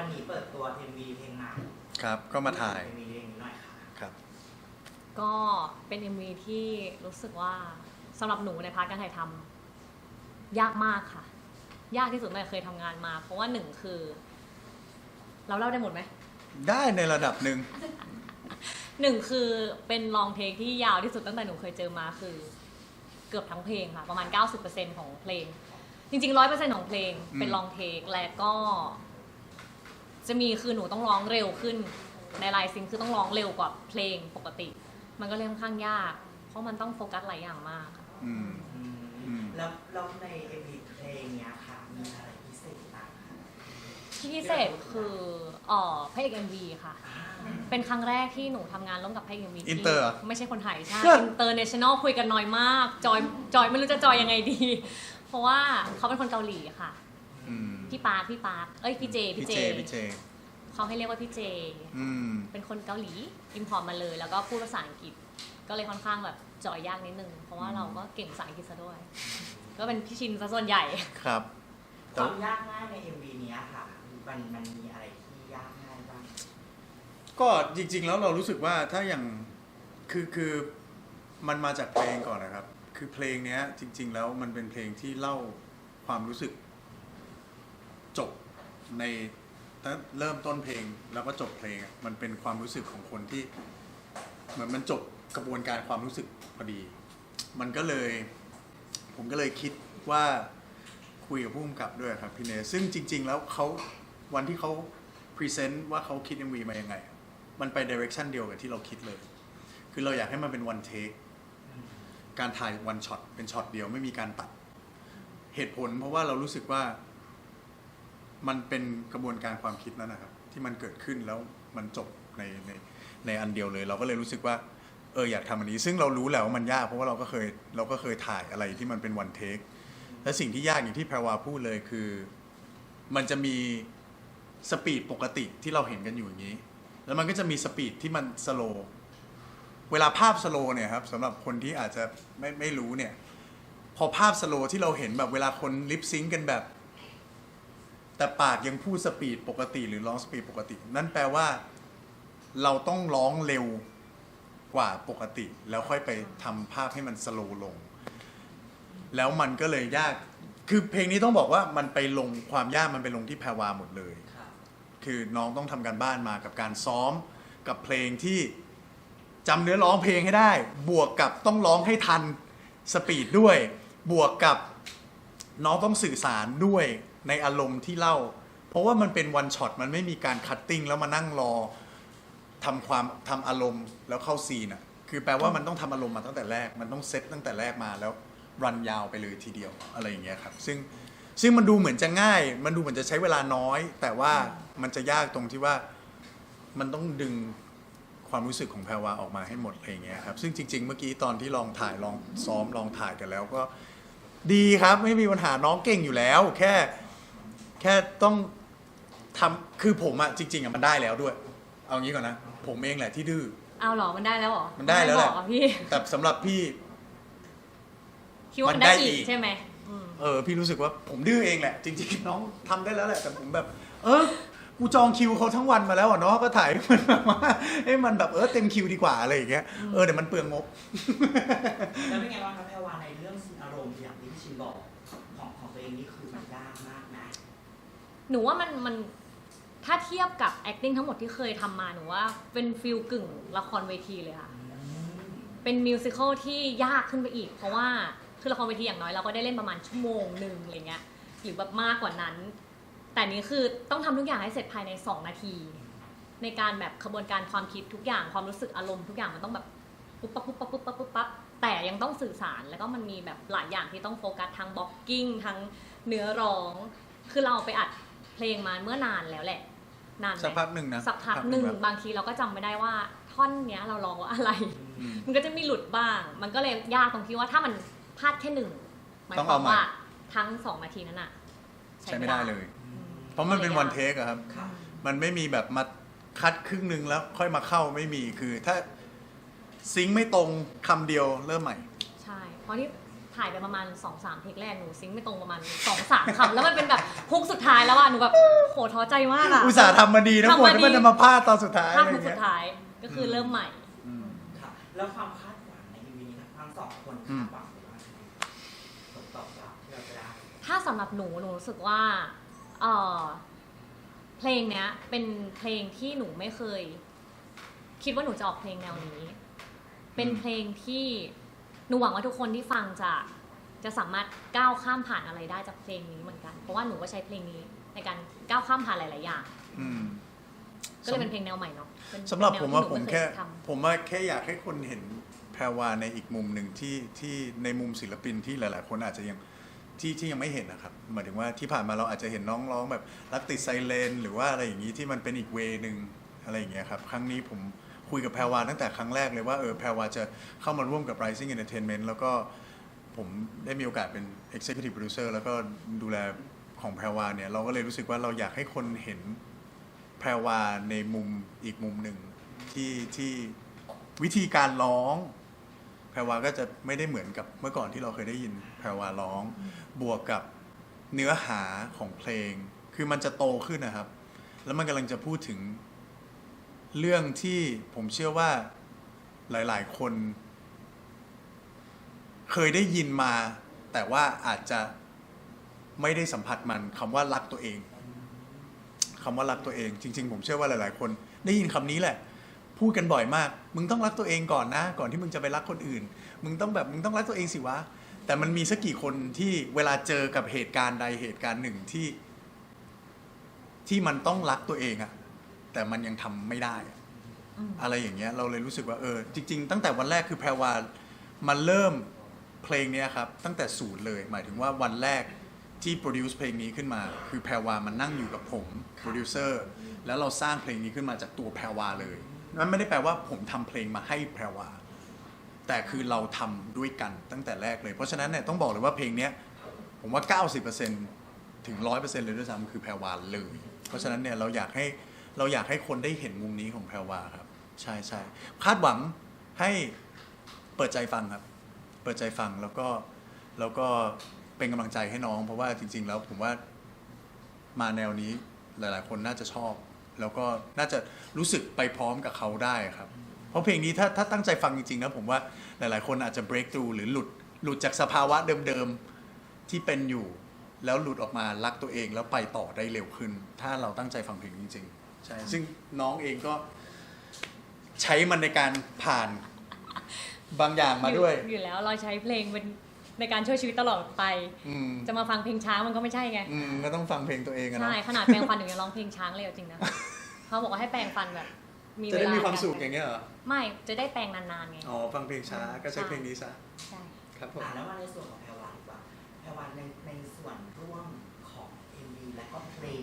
วันนี้เปิดตัว MV เพลงใหม่ครับ ก็มาถ่ายเอ็มวีเพลงนี้หน่อยค่ะ ครับ ก็เป็น MV ที่รู้สึกว่าสำหรับหนูในพาร์ทการถ่ายทำยากมากค่ะ ยากที่สุดตั้งแต่เคยทำงานมา เพราะว่าหนึ่งคือ เราเล่าได้หมดไหม ได้ในระดับหนึ่ง หนึ่งคือเป็นลองเทคที่ยาวที่สุดตั้งแต่หนูเคยเจอมาคือ เกือบทั้งเพลงค่ะ ประมาณ 90%ของเพลง จริงๆ 100%ของเพลงเป็นลองเทคและก็ จะมีคือหนูต้องร้องเร็วขึ้น ในไลน์ซิงค์คือต้องร้องเร็วกว่าเพลงปกติ มันก็เลยค่อนข้างยาก เพราะมันต้องโฟกัสหลายอย่างมากค่ะอืมอืมอืมแล้วแล้วใน MV เพลงเนี้ยค่ะมีอะไรพิเศษบ้างคะที่พิเศษคือเอ่อพระเอก MV ค่ะเป็นครั้งแรกที่หนูทำงานร่วมกับพระเอก MV อินเตอร์เหรอไม่ใช่คนไทยใช่ก็อินเตอร์เนชั่นแนลคุยกันน้อยมาก จอยจอยไม่รู้จะจอยยังไงดี เพราะว่าเขาเป็นคนเกาหลีค่ะอืม พี่ปาร์คพี่ปาร์คเอ้ยพี่เจพี่พี่เจเจพี่เจเขาให้เรียกว่าพี่เจอืมเป็นคนเกาหลีอิมพอร์ตมาเลย แล้วก็พูดภาษาอังกฤษ ก็เลยค่อนข้างแบบจอยยากนิดนึง เพราะว่าเราก็เก่งภาษาอังกฤษซะด้วย ก็เป็นพี่ชินซะส่วนใหญ่ครับคแต่วามยากง่ายใน MV เนี้ยค่ะ มันมันมีอะไรที่ยากง่ายบ้างก็จริง ๆ แล้วเรารู้สึกว่าถ้าอย่างคือคือมันมาจากเพลงก่อนนะครับ คือเพลงเนี้ยจริง ๆ แล้วมันเป็นเพลงที่เล่าความรู้สึกจบ ในตั้งเริ่มต้นเพลงแล้วก็จบเพลงอะมันเป็นความรู้สึกของคนที่ เหมือนมันจบกระบวนการความรู้สึกพอดี มันก็เลย ผมก็เลยคิดว่าคุยกับผู้กำกับด้วยครับพี่เนยซึ่งจริง ๆ แล้วเขาวันที่เขาพรีเซนต์ว่าเขาคิด MV มายังไงมันไปดิเรกชันเดียวกับที่เราคิดเลย คือเราอยากให้มันเป็นวันเทคการถ่ายวันช็อตเป็นช็อตเดียวไม่มีการตัด เหตุผลเพราะว่าเรารู้สึกว่า มันเป็นกระบวนการความคิดนั้นนะครับ ที่มันเกิดขึ้นแล้วมันจบในในในอันเดียวเลย เราก็เลยรู้สึกว่าเอออยากทำอันนี้ ซึ่งเรารู้แหล้วว่ามันยากเพราะว่าเราก็เคยเราก็เคยถ่ายอะไรที่มันเป็นวันเทคและสิ่งที่ยากอย่างที่แพรวาพูดเลยคือ มันจะมีสปีดปกติที่เราเห็นกันอยู่อย่างนี้ แล้วมันก็จะมีสปีดที่มันสโลเวลาภาพสโลเนี่ยครับสำหรับคนที่อาจจะไม่ไม่รู้เนี่ย พอภาพสโลที่เราเห็นแบบเวลาคนลิปซิงกันแบบ แต่ปากยังพูดสปีดปกติหรือร้องสปีดปกติ นั่นแปลว่า เราต้องร้องเร็วกว่าปกติ แล้วค่อยไปทำภาพให้มันสโลว์ลง แล้วมันก็เลยยาก คือเพลงนี้ต้องบอกว่ามันไปลงความยากมันไปลงที่แพรวาหมดเลยค่ะคือน้องต้องทำการบ้านมากับการซ้อมกับเพลงที่จำเนื้อร้องเพลงให้ได้ บวกกับต้องร้องให้ทันสปีดด้วย บวกกับน้องต้องสื่อสารด้วย ในอารมณ์ที่เล่า เพราะว่ามันเป็นวันช็อตมันไม่มีการคัตติ้งแล้วมานั่งรอทำความทำอารมณ์แล้วเข้าซีนอะคือแปลว่ามันต้องทำอารมณ์มาตั้งแต่แรก มันต้องเซตตั้งแต่แรกมาแล้วรันยาวไปเลยทีเดียวอะไรอย่างเงี้ยครับ ซึ่งซึ่งมันดูเหมือนจะง่าย มันดูเหมือนจะใช้เวลาน้อย แต่ว่ามันจะยากตรงที่ว่ามันต้องดึงความรู้สึกของแพรวาออกมาให้หมดอะไรอย่างเงี้ยครับ ซึ่งจริง ๆ เมื่อกี้ตอนที่ลองถ่ายลองซ้อมลองถ่ายกันแล้วก็ ดีครับไม่มีปัญหาน้องเก่งอยู่แล้ว แค่ แค่ต้องทำคือผมอะจริงๆอะมันได้แล้วด้วย เอางี้ก่อนนะ ผมเองแหละที่ดื้อ เอาเหรอ มันได้แล้วเหรอมันได้แล้วแหละบอกอะพี่ แต่สำหรับพี่ คิดว่ามัมันนได้ได้อีอีก กใช่ไหมอืมเออพี่รู้สึกว่าผมดื้อเองแหละ จริงๆ น้องทำได้แล้วแหละแต่ผมแบบ เออกูจองคิวเขาทั้งวันมาแล้วอะเนาะก็ถ่ายให้มันแบบว่าให้มันแบบเออเต็มคิวดีกว่าอะไรอย่างเงี้ยเออเดี๋ยวมันเปลืองงบ แล้วเป็นไงบ้างครับแพรวาในเรื่องอารมณ์อย่างที่พี่ชินบอกของของตัวเองนี่คือมันยากมากนะ หนูว่ามันมันถ้าเทียบกับ acting ทั้งหมดที่เคยทำมาหนูว่าเป็นฟิลกึ่งละครเวทีเลยค่ะ เป็นมิวสิควลที่ยากขึ้นไปอีก เพราะว่าคือละครเวทีอย่างน้อยเราก็ได้เล่นประมาณชั่วโมงหนึ่งอะไรเงี้ยหรือแบบมากกว่านั้น แต่นี้คือต้องทำทุกอย่างให้เสร็จภายใน 2 นาที ในการแบบขบวนการความคิดทุกอย่างความรู้สึกอารมณ์ทุกอย่างมันต้องแบบปุ๊บปั๊บปุ๊บปั๊บปุ๊บปั๊บปุ๊บปั๊บแต่ยังต้องสื่อสารแล้วก็มันมีแบบหลายอย่างที่ต้องโฟกัสทั้งบล็อกกิ้งทั้งเนื้อร้อง คือเราไปอัด เพลงมาเมื่อนานแล้วแหละ นานไหมสักพักหนึ่งนะสักพักหนึ่งครับบางทีเราก็จำไม่ได้ว่าท่อนเนี้ยเราร้องว่าอะไร อืม มันก็จะมีหลุดบ้าง มันก็เลยยากตรงที่ว่าถ้ามันพลาดแค่หนึ่งหมายต้องควาเอามใหม่ ว่าทั้งสองนาทีนั้นอะใช้ไม่ได้เลยอืมเพราะมันเป็นวันเทคอะครับ ค่ะ มันไม่มีแบบมาคัดครึ่งหนึ่งแล้วค่อยมาเข้าไม่มีคือถ้าซิงค์ไม่ตรงคำเดียวเริ่มใหม่ ใช่ เพราะที่ท ถ่ายไปประมาณ2อสามเทคแรกหนูซิงค์ไม่ตรงประมาณ2อสามคำแล้วมันเป็นแบบฮุกสุดท้ายแล้วอะหนูแบบโหท้อใจมากอะ อุตส่าห์ทำมาดีนะทำหมดมาดี แล้วมันจะมาพลาดตอนสุดท้ายภาอะคไรฮุกสุเงี้ดยท้ายก็คือเริ่มใหม่ อืม ค่ะ แล้วความคาดหวังในอีวีนี้ทั้งสองคนอืมคาดหวังหรือว่าผลตอบรับที่เราจะได้ ถ้าสำหรับหนูหนูรู้สึกว่าเออเพลงเนี้ย เป็นเพลงที่หนูไม่เคย คิดว่าหนูจะออกเพลงแนวนี้ เป็นเพลงที่ หนูหวังว่าทุกคนที่ฟังจะจะสามารถก้าวข้ามผ่านอะไรได้จากเพลงนี้เหมือนกัน เพราะว่าหนูก็ใช้เพลงนี้ในการก้าวข้ามผ่านหลาย ๆ อย่าง อืม ก็เลยเป็นเพลงแนวใหม่เนาะเป็นสำหรับผมว่าแนผมที่หนูไเยแค่ทำ ผมว่าแค่อยากให้คนเห็นแพรวาในอีกมุมหนึ่งที่ที่ในมุมศิลปินที่หลาย ๆ คนอาจจะยังที่ที่ยังไม่เห็นนะครับหมายถึงว่าที่ผ่านมาเราอาจจะเห็นน้องร้องแบบรักติดไซเลนหรือว่าอะไรอย่างนี้ที่มันเป็นอีกเวหนึ่งอะไรอย่างเงี้ยครับ ครั้งนี้ผม คุยกับแพรวาตั้งแต่ครั้งแรกเลยว่าเออแพรวาจะเข้ามาร่วมกับ Rising Entertainment แล้วก็ผมได้มีโอกาสเป็น Executive Producer แล้วก็ดูแลของแพรวาเนี่ยเราก็เลยรู้สึกว่าเราอยากให้คนเห็นแพรวาในมุมอีกมุมหนึ่งที่ที่วิธีการร้อง แพรวาก็จะไม่ได้เหมือนกับเมื่อก่อนที่เราเคยได้ยินแพรวาร้อง บวกกับเนื้อหาของเพลง คือมันจะโตขึ้นนะครับ แล้วมันกำลังจะพูดถึง เรื่องที่ผมเชื่อว่าหลายๆ คน เคยได้ยินมา แต่ว่าอาจจะไม่ได้สัมผัสมันคำว่ารักตัวเอง คำว่ารักตัวเอง จริง ๆ ผมเชื่อว่าหลาย ๆ คน ได้ยินคำนี้แหละ พูดกันบ่อยมาก มึงต้องรักตัวเองก่อนนะ ก่อนที่มึงจะไปรักคนอื่น มึงต้องแบบมึงต้องรักตัวเองสิวะ แต่มันมีสักกี่คนที่เวลาเจอกับเหตุการณ์ใดเหตุการณ์หนึ่งที่ ที่มันต้องรักตัวเองอะ แต่มันยังทำไม่ได้อะอืมอะไรอย่างเงี้ยเราเลยรู้สึกว่าเออจริง ๆ ตั้งแต่วันแรกคือแพรวามันเริ่มเพลงเนี้ยครับตั้งแต่ศูนย์เลย หมายถึงว่าวันแรกที่โปรดิวซ์เพลงนี้ขึ้นมา คือแพรวามันนั่งอยู่กับผมโปรดิวเซอร์แล้วเราสร้างเพลงนี้ขึ้นมาจากตัวแพรวาเลยนั่นไม่ได้แปลว่าผมทำเพลงมาให้แพรวา แต่คือเราทำด้วยกันตั้งแต่แรกเลย เพราะฉะนั้นเนี่ยต้องบอกเลยว่าเพลงเนี้ยผมว่า 90%ถึง 100%เลยด้วยซ้ำคือแพรวาเลย เพราะฉะนั้นเนี่ยเราอยากให้ เราอยากให้คนได้เห็นมุมนี้ของแพรวาครับ ใช่ใช่คาดหวังให้เปิดใจฟังครับ เปิดใจฟังแล้วก็แล้วก็เป็นกำลังใจให้น้อง เพราะว่าจริง ๆ แล้วผมว่ามาแนวนี้หลาย ๆ คนน่าจะชอบ แล้วก็น่าจะรู้สึกไปพร้อมกับเขาได้ครับ เพราะเพลงนี้ถ้าถ้าตั้งใจฟังจริงๆนะผมว่าหลาย ๆ คนอาจจะ break through หรือหลุดหลุดจากสภาวะเดิมๆที่เป็นอยู่ แล้วหลุดออกมารักตัวเองแล้วไปต่อได้เร็วขึ้น ถ้าเราตั้งใจฟังเพลงจริงๆ ใช่ซึ่งน้องเองก็ใช้มันในการผ่านบางอย่างมาด้วย อยู่อยู่แล้วเราใช้เพลงเป็นในการช่วยชีวิตตลอดไปอืมจะมาฟังเพลงช้ามันก็ไม่ใช่ไงอืมก็ต้องฟังเพลงตัวเองอะเนาะใช่ขนาดแปรงฟันหนูยังร้องเพลงช้างเลยเอาจริงนะเขาบอกว่าให้แปรงฟันแบบมีจะเวได้ลามีความในกรสุขอย่างเงี้ยเหรอไม่จะได้แปรงนานๆไงอ๋อฟังเพลงช้าก็ใช้เพลงนี้ซะใช่ครับผมอ่าแล้วมาในส่วนของแพรวาดีกว่าแพรวาในในส่วนร่วมของ MV และก็เพลง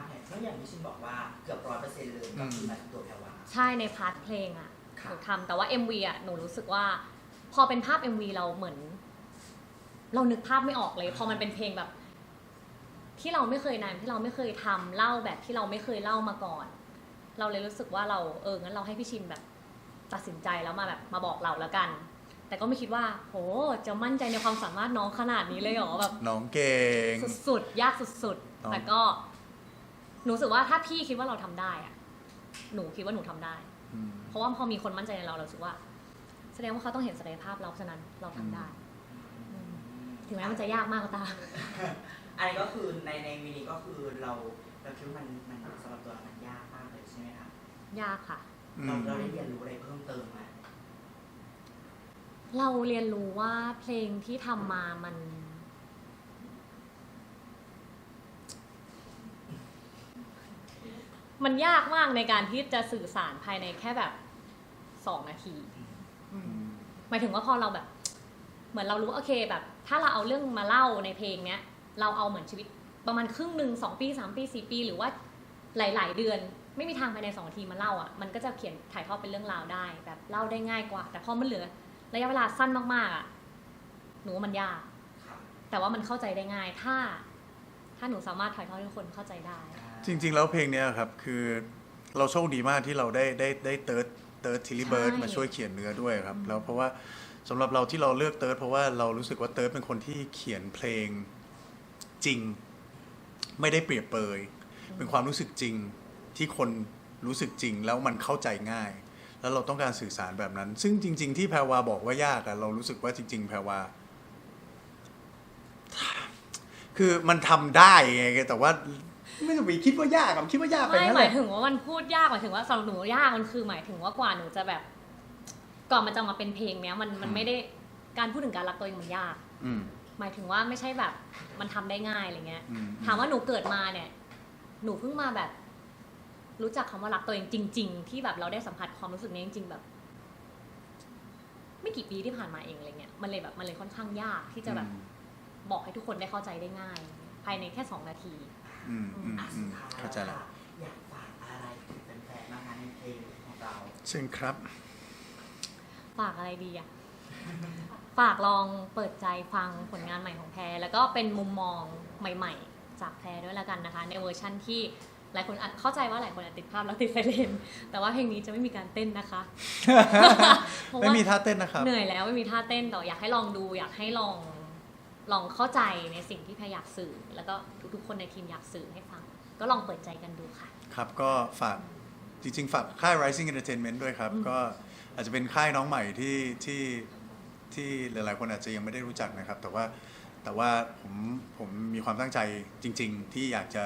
ากเลยเพราะอย่างที่ชินบอกว่าเกือบร้อยเปอร์เซ็นต์เลยก็คือมาจากตัวแพรวา ใช่ในพาร์ทเพลงอะครัหบนูทำแต่ว่า MV อะหนูรู้สึกว่า พอเป็นภาพ MV เราเหมือน เรานึกภาพไม่ออกเลย พอมันเป็นเพลงแบบ ที่เราไม่เคยนานที่เราไม่เคยทำเล่าแบบที่เราไม่เคยเล่ามาก่อน เราเลยรู้สึกว่าเราเอองั้นเราให้พี่ชินแบบ ตัดสินใจแล้วมาแบบมาบอกเราแล้วกัน แต่ก็ไม่คิดว่า โหจะมั่นใจในความสามารถน้องขนาดนี้เลยเหรอแบบ น้องเก่ง สุดๆ ยากสุดน้องๆแต่ก็ หนูรู้สึกว่าถ้าพี่คิดว่าเราทำได้อะหนูคิดว่าหนูทำได้ อืม เพราะว่าพอมีคนมั่นใจในเราเรารู้สึกว่า แสดงว่าเขาต้องเห็นศักยภาพเราฉะนั้นเราทำได้อืมถึงแม้มันจะยากมากก็ตาม อันนี้ก็คือในในมินิก็คือเราเราคิดว่ามันมันสำหรับตัวเรามันยากมากเลยใช่ไหมคะยากค่ะ อืเรามเราได้เรียนรู้อะไรเพิ่มเติมไหมเราเรียนรู้ว่าเพลงที่ทำมามัน มันยากมากในการที่จะสื่อสารภายในแค่แบบสองนาทีอืมหมายถึงว่าพอเราแบบ เหมือนเรารู้ว่าโอเคแบบ ถ้าเราเอาเรื่องมาเล่าในเพลงเนี้ย เราเอาเหมือนชีวิตประมาณครึ่งหนึ่งสองปีสามปีสี่ปี หรือว่าหลาย ๆ เดือน ไม่มีทางภายในสองนาทีมาเล่าอะมันก็จะเขียนถ่ายทอดเป็นเรื่องราวได้ แบบเล่าได้ง่ายกว่า แต่พอมันเหลือ ระยะเวลาสั้นมากๆอะหนูว่ามันยากค่ะแต่ว่ามันเข้าใจได้ง่าย ถ้า ถ้าหนูสามารถถ่ายทอดให้ทุกคนเข้าใจได้ จริง ๆ แล้วเพลงเนี้ยครับคือเราโชคดีมากที่เราได้ได้ได้เติร์ดเติร์ดทิลลี่เบิร์ดใช่มาช่วยเขียนเนื้อด้วยครับ แล้วเพราะว่าสำหรับเราที่เราเลือกเติร์ดเพราะว่าเรารู้สึกว่าเติร์ดเป็นคนที่เขียนเพลงจริง ไม่ได้เปรียบเปย เป็นความรู้สึกจริงที่คนรู้สึกจริงแล้วมันเข้าใจง่าย แล้วเราต้องการสื่อสารแบบนั้น ซึ่งจริง ๆ ที่แพรวาบอกว่ายากอะเรารู้สึกว่าจริง ๆ แพรวาคือมันทำได้ไงแต่ว่า ไม่ต้องไปคิดว่ายากอะคิดว่ายากไปไม่นั่นหแหมายละถึงว่ามันพูดยากหมายถึงว่าสำหรับหนูยากมันคือหมายถึงว่ากว่าหนูจะแบบก่อนมันจะมาเป็นเพลงเนี้ยมันมันไม่ได้การพูดถึงการรักตัวเองมันยาก อืมหมายถึงว่าไม่ใช่แบบมันทำได้ง่ายอะไรเงี้ย อืมถามว่าหนูเกิดมาเนี่ย หนูเพิ่งมาแบบ รู้จักคำว่ารักตัวเองจริง ๆ ที่แบบเราได้สัมผัสความรู้สึกนี้จริง ๆ แบบ ไม่กี่ปีที่ผ่านมาเองอะไรเงี้ยมันเลยแบบมันเลยค่อนข้างยากที่จะแบบบอกให้ทุกคนได้เข้าใจได้ง่าย ภายในแค่สองนาที อืมอืมอะอืสุมดท้ายเข้าใจแล้วค่ะอยากฝากอะไรถึงแฟนๆมางานในเพลงของเราเช่นครับ ฝากอะไรดีอะฝากลองเปิดใจฟังผลงานใหม่ของแพร แล้วก็เป็นมุมมองใหม่ ๆ จากแพรด้วยแล้วกันนะคะ ในเวอร์ชั่นที่หลายคนอาจเข้าใจว่าหลายคนอาจติดภาพแล้วติดไซเรนแต่ว่าเพลงนี้จะไม่มีการเต้นนะคะเพราะไม่ว่ามีท่าเต้นนะครับ เหนื่อยแล้วไม่มีท่าเต้นแต่อยากให้ลองดูอยากให้ลอง ลองเข้าใจในสิ่งที่แพรอยากสื่อ แล้วก็ทุกๆ คนในทีมอยากสื่อให้ฟัง ก็ลองเปิดใจกันดูค่ะ ครับก็ฝากจริงๆ ฝากค่าย Rising Entertainment ด้วยครับอืมก็อาจจะเป็นค่ายน้องใหม่ที่ที่ที่หลายๆ คนอาจจะยังไม่ได้รู้จักนะครับ แต่ว่าแต่ว่าผมผมมีความตั้งใจจริง ๆ ที่อยากจะ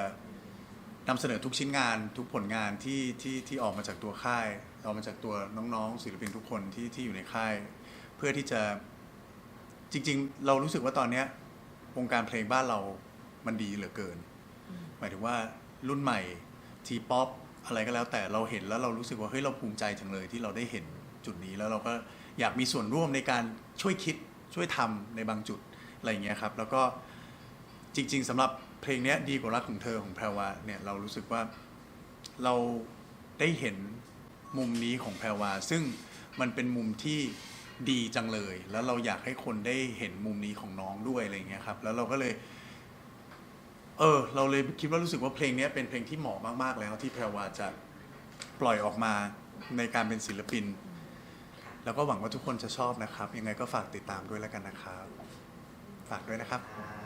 นำเสนอทุกชิ้นงานทุกผลงานที่ที่ที่ออกมาจากตัวค่ายออกมาจากตัวน้องๆศิลปินทุกคนที่ที่อยู่ในค่าย เพื่อที่จะ จริง ๆ เรารู้สึกว่าตอนเนี้ยวงการเพลงบ้านเรามันดีเหลือเกิน หมายถึงว่ารุ่นใหม่ทีป๊อปอะไรก็แล้วแต่เราเห็นแล้วเรารู้สึกว่าเฮ้ยเราภูมิใจจังเลยที่เราได้เห็นจุดนี้แล้วเราก็อยากมีส่วนร่วมในการช่วยคิดช่วยทำในบางจุดอะไรอย่างเงี้ยครับ แล้วก็จริง ๆสำหรับเพลงนี้ดีกว่ารักของเธอของแพรวาเนี่ยเรารู้สึกว่าเราได้เห็นมุมนี้ของแพรวา ซึ่งมันเป็นมุมที่ ดีจังเลย แล้วเราอยากให้คนได้เห็นมุมนี้ของน้องด้วยอะไรเงี้ยครับ แล้วเราก็เลย เออ เราเลยคิดว่ารู้สึกว่าเพลงนี้เป็นเพลงที่เหมาะมากๆแล้ว ที่แพรวาจะปล่อยออกมาในการเป็นศิลปิน แล้วก็หวังว่าทุกคนจะชอบนะครับ ยังไงก็ฝากติดตามด้วยแล้วกันนะครับ ฝากด้วยนะครับ